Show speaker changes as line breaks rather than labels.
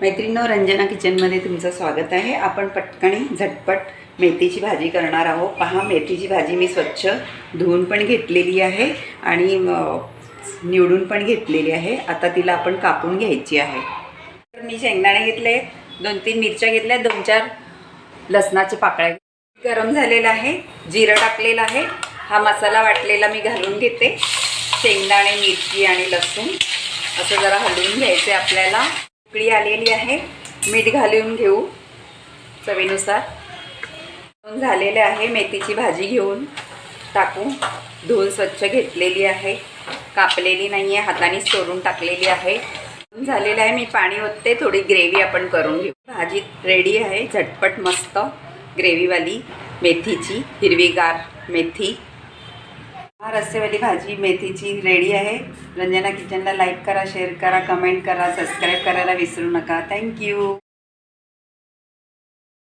मैत्रिणींनो रंजना किचनमध्ये तुमचं स्वागत आहे. आपण पटकणी झटपट मेथीची भाजी करणार आहोत. पहा मेथीची भाजी मी स्वच्छ धुवून पण घेतलेली आहे आणि निवडून पण घेतलेली आहे. आता तिला आपण कापून घ्यायची आहे. तर मी शेंगदाणे घेतले दोन तीन मिरच्या घेतल्या दोन चार लसणाचे पाकळ्या गरम झालेला आहे जिरं टाकलेलं आहे. हा मसाला वाटलेला मी घालून घेते. शेंगदाणे मिरची आणि लसूण असं जरा हलवून घ्यायचे आपल्याला. उकळी आलेली आहे. मीठ घालून घेऊ चवीनुसार. झालेले आहे मेथीची भाजी घेऊन. टाकू. धुवून स्वच्छ घेतलेली आहे. कापलेली नाही आहे हाताने सोडून टाकलेली आहे. झालेलं आहे मी पाणी ओतते थोडी ग्रेव्ही आपण करून घेऊ. भाजी रेडी आहे झटपट मस्त. ग्रेव्हीवाली मेथीची हिरवीगार मेथी. रस्सेवाली भाजी मेथीची रेडी आहे. रंजना किचनला लाईक करा शेअर करा कमेंट करा सबस्क्राईब करायला विसरू नका. थँक्यू